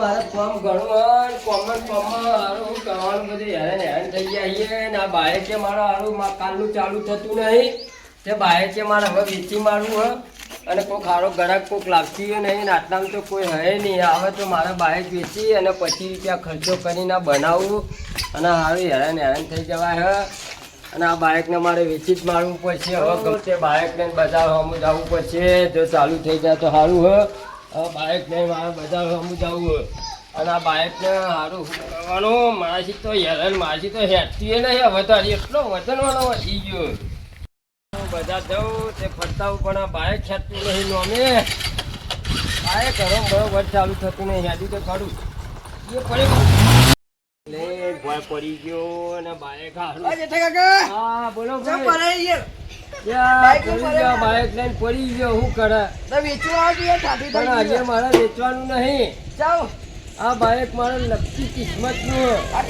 મારે કોમ ઘણું કોમન કોમમાં હારું, કરવાનું બધું હેરાન હેરાન થઈ ગયા છીએ. આ બાએ કે મારે કાલનું ચાલુ થતું નહીં. તે કે મારે હવે વેચી મારવું હ. અને કોઈક ખારો ગ્રાહક કોઈક લાગતી હોય નહીં આટલામાં તો કોઈ હે નહીં. આવે તો મારે બાઇક વેચી અને પચીસ રૂપિયા ખર્ચો કરીને બનાવવું અને હારું હેરાન હેરાન થઈ જવાય હ. અને આ બાઇકને મારે વેચી જ મારવું પડશે. હવે ગમશે બાઇકને બજાર હમું જવું પડશે. જો ચાલુ થઈ જાય તો સારું હે. બાઇક ને મારે બધા હમું જવું અને આ બાઇકને સારું કરવાનું? માસી તો હેરાન માસી તો હેઠતી નહીં. હવે તો એટલો વજનવાળો વધી ગયો. બધા જવું તે ફરતા પણ આ બાઇક હેઠતું નહીં નોમે. બાઇક હવે બરોબર ચાલુ થતું નહીં. હેડી તો ખરું. એ પડે લે ભોય પડી ગયો અને બાઇક હારું. હા બોલો ભાઈ. લઈને પડી ગયો હું કરે? પણ આજે મારે વેચવાનું નહીં. જાઓ. આ બાઇક મારે લગતી કિસ્મતનું આ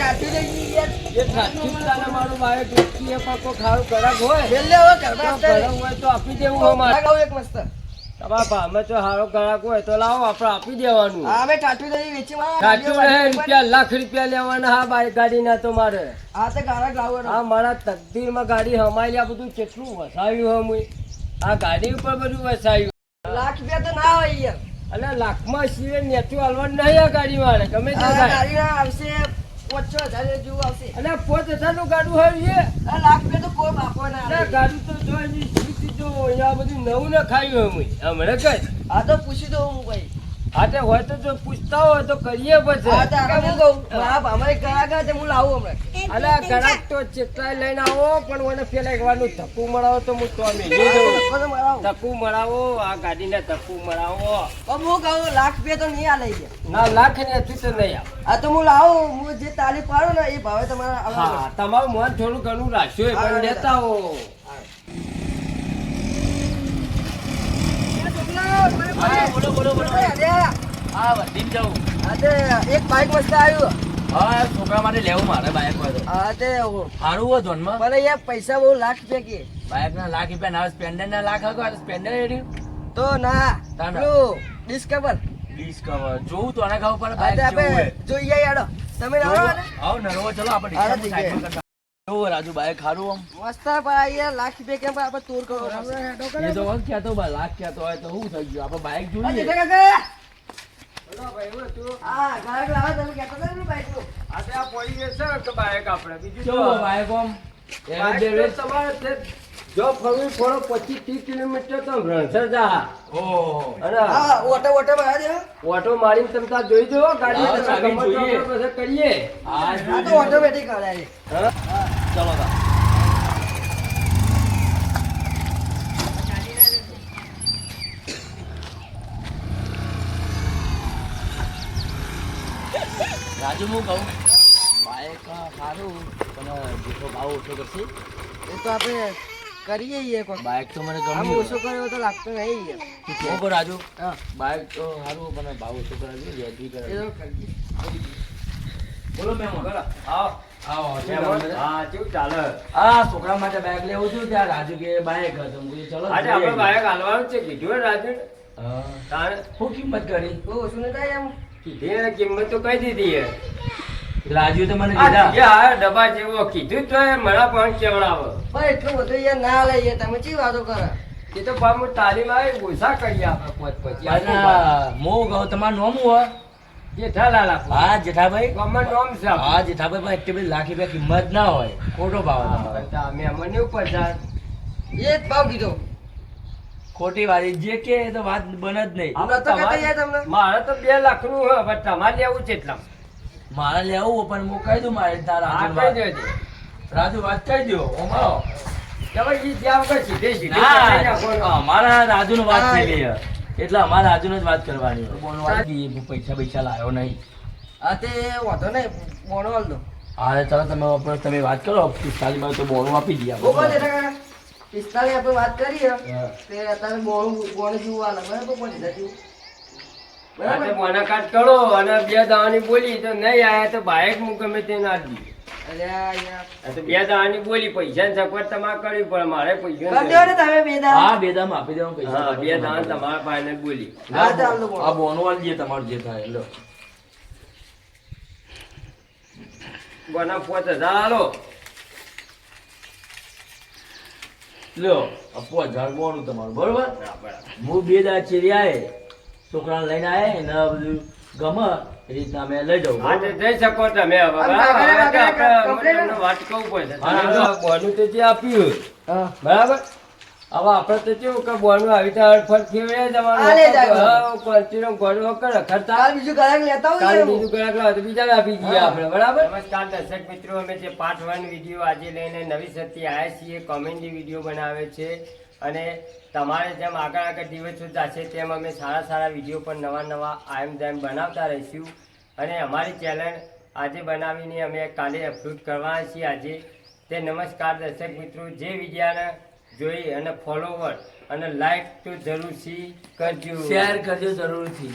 એ સાચી મારું બાઇક લગતી એ ખારું હોય. હવે તો કરવા હોય તો આપી દેવું હોય મારે. એક મસ્ત. તમારા ભાવમાં સારો ગ્રાહક હોય તો લાવો આપણે આપી દેવાનું. વેચી રૂપિયા લાખ રૂપિયા લેવાના હા બાઇક ગાડીના તો મારે. હા તો ગારા લાવો હા મારા તકદીરમાં ગાડી હમાઈ આ બધું કેટલું વસાવ્યું હમ આ ગાડી ઉપર બધું વસાવ્યું. લાખ રૂપિયા તો ના હોય યાર અને લાખમાં સિવાય નેચું હાલવાનું નહીં આ ગાડી મારે ગમે તે ગાડી આવશે પાંચ છ હજાર જેવું આવશે. અને પોત હજારનું ગાડું હોય લાખ રૂપિયા તો કોઈ બાપો ના ગાડી તો જોઈ અહીંયા બધું નવું ના ખાયું અમે હમણાં કઈ આ તો પૂછી દઉં હું ભાઈ. આતે તે હોય તો જો પૂછતા હોય તો કરીએ હા તો આગળ હું કહું? બાપ અમારે ગ્રાહક છે હું લાવું હમણાં. અલે આ ગ્રાહક તો ચેટલાય લઈને આવો પણ મને પેલા એકવારનું ધક્કું મળાવો તો હું તો દઉં ધક્કો ધક્કું મળાવો આ ગાડીને ધક્કું મળાવો. હવે હું કહું લાખ રૂપિયા તો નહીં આ લઈ ગયા ના લાખ ને હતી તો નહીં આ તો હું લાવું. હું જે તાલી પાડું ને એ ભાવે તમારા તમારું મન થોડું ઘણું રાખ્યું પણ લેતા હો હા, બોલો બાઈક લેવું મારે બાઈક ધોનમાં ભલે પૈસા બહુ લાખ કે બાઈક ના લાખ રૂપિયા ના સ્પેન્ડર ના લાખ હતો સ્પેન્ડર એડ્યું તો ના. પેલું ડિસ્કવર ડિસ્કવર જોઉં તો આના ખાવ જેવું હોય જોઈએ તમે ને આવો નરવો રાજુ આમ? મસ્ત લાખ રૂપિયા કેમ આપણે કરો એ તો વખત કહેતો બા લાખ કહેતો હોય તો શું થઈ ગયું? આપણે બાઇક જોઈએ જેઠા કાકા બોલો ભાઈ, હું હતું. હા ગાયક લાવો તમે કહેતા હતા ને બાઈકનું. આ તે આ પડી જશે ને તો બાઈક આપણે બીજું તો બાઇક આમ? બાઈક તમારે જો ફરવું થોડો પચીસ ત્રીસ કિલોમીટર તો રણસર જા. હા ઓટો ઓટો મારા ઓટો મારીને તમે તાર જોઈ દો ગાડી કરીએ. હા તો ઓટોમેટિક હા? ચલો તા. રાજુ હું કહું? બાઇક સારું પણ જેટલો ભાવ ઓછો કરશે. એ તો આપણે કરીએ છીએ કોઈ બાઇક તો મને ગમે ઓછો કર્યો તો લાગતો નહીં હું કહું રાજુ. હા. બાઇક તો સારું પણ ભાવ ઓછો કરાવી વ્યાજબી કરીએ બોલો મેમ. આવો. હા કેવું ચાલે? આ છોકરા માટે બાઇક લેવું છું ત્યાં રાજુ કે બાઇક હતો ચલો આજે આપણે બાઈક હાલવાનું છે કીધું રાજુ તારે? શું કિંમત કરી? બહુ ઓછું થાય એમ? કીધી કિંમત તો કહી દીધી હે. રાજુ તો મને કીધા. ડબ્બા જેવો કીધું તો મને પણ કેવડાવો. પણ એટલું બધું યાર ના લઈએ તમે ચી વાતો કરો? એ તો તાલીમ આવી ઓછા કરીએ આપણે પોત પછી મો કહું તમારું નોમું હોય? જેઠાલાલ હા જેઠાભાઈ? ગમે નામ છે હા જેઠાભાઈ પણ એટલી બધી લાખ રૂપિયા કિંમત ના હોય. ખોટો ભાવ હા, અમે અમને ઉપર એ જ ભાવ કીધો. ખોટી વાત જે કે તો વાત બને જ નહીં. મારે તો બે લાખનું હોય પણ તમારે લેવું છે એટલા મારે લેવું પણ હું કહી દઉં મારે તારા રાજુ વાત. રાજુ કહી દો ઓમ આવો. તમે ઈ ત્યાં વગર સીધે સીધે ના. વાત થઈ ગઈ. એટલે અમારે રાજુનો જ વાત કરવાની બોલવાની પૈસા પૈસા લાવ્યો નહીં. હા તે વાંધો નહીં. બોનો હાલ દો હા ચાલો તમે તમે વાત કરો. પિસ્તાલીસમાં તો બોનું આપી દઈએ બહુ આપણે. પિસ્તાલીસ વાત કરીએ. તે અત્યારે બોનું બોનું જેવું હાલે. બરાબર? પાંચ હજાર બરાબર મને કાટ કરો. અને બે દાવાની બોલી. તો નહીં આયા તો બાઈક હું ગમે તે ના દી બેદાની બોલી પૈસા ને મારે પૈસા તમે તમારા ભાઈ બોલી. આ બોનવાલ લો બોના બોનું તમારું બરોબર? હું બેદા ચીરિયાએ છોકરાને લઈને આયે ને બધું ગમે એ રીતના અમે લઈ જવું હા, જઈ શકો તમે વાત કહું. તો બોનું તો જે આપ્યું બરાબર? હવે આપણે તો કેવું કે બોનું આવી રીતે અડફટ ફેરવે જવાનું. ગોળો કરે ખર્ચા બીજું કલાક લેતા હોય બીજું કલાક લાવે બીજા આપી દઈએ. આપણે બરાબર? નમસ્કાર દર્શક મિત્રો અમે જે પાર્ટ વન વીડિયો આજે લઈને નવી સત્ય આવ્યા છીએ. કોમેડી વીડિયો બનાવે છે. અને તમારે જેમ આગળ આગળ દિવસો જશે તેમ અમે સારા સારા વીડિયો પણ નવા નવા આયમ દાયમ બનાવતા રહીશું. અને અમારી ચેનલ આજે બનાવીને અમે કાલે અપલોડ કરવાના છીએ આજે. તે નમસ્કાર દર્શક મિત્રો, જે વિડીયાને જોઈ અને ફોલોવર અને લાઈક તો જરૂરથી કરજો. શેર કરજો જરૂરથી.